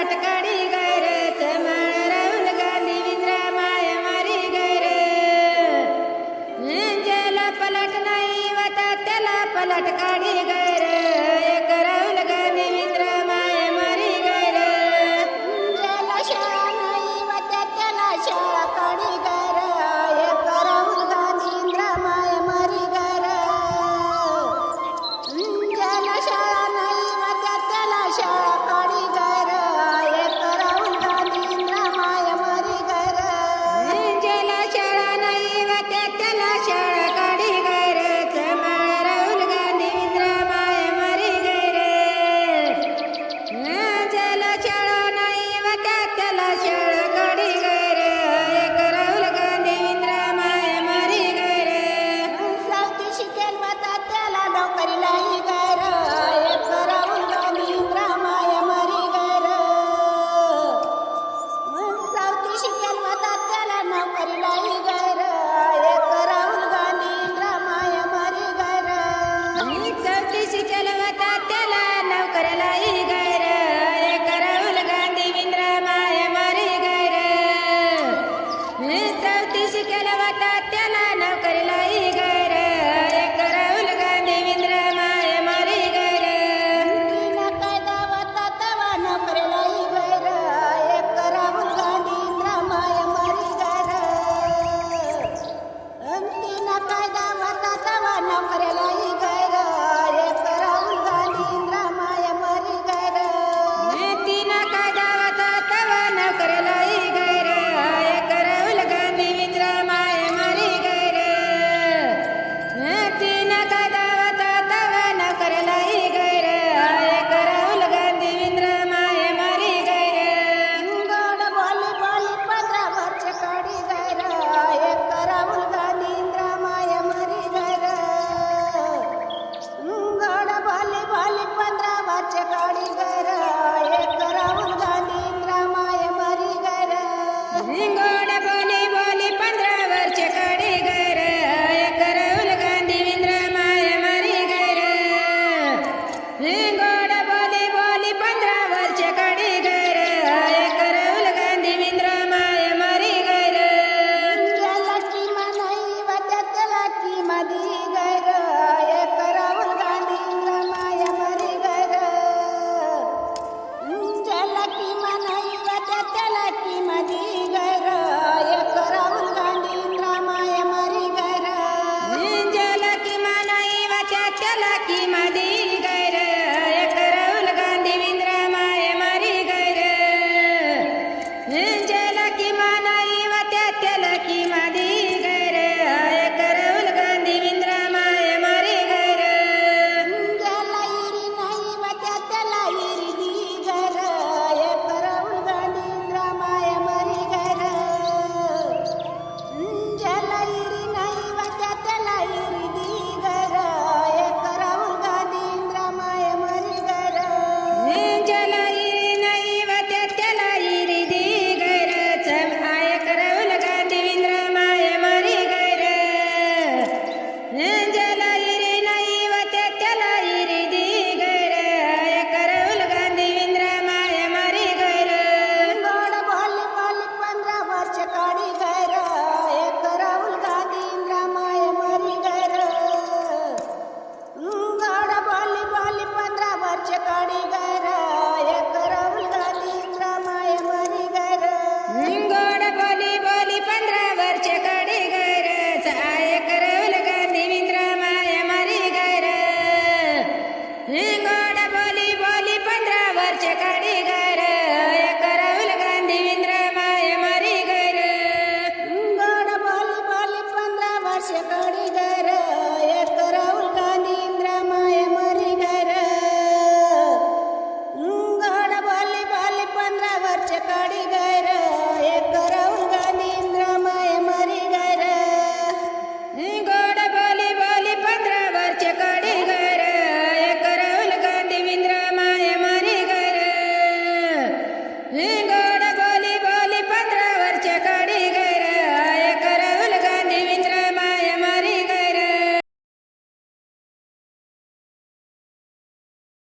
લટકાડી ગઈ રે ચમણ રાહુલ ગાંધી વિંદ્રા માય મારી ગઈ રે જેલા પલટ નહીં વતા તેલા પલટ કાઢી ગઈ Madi, Madi.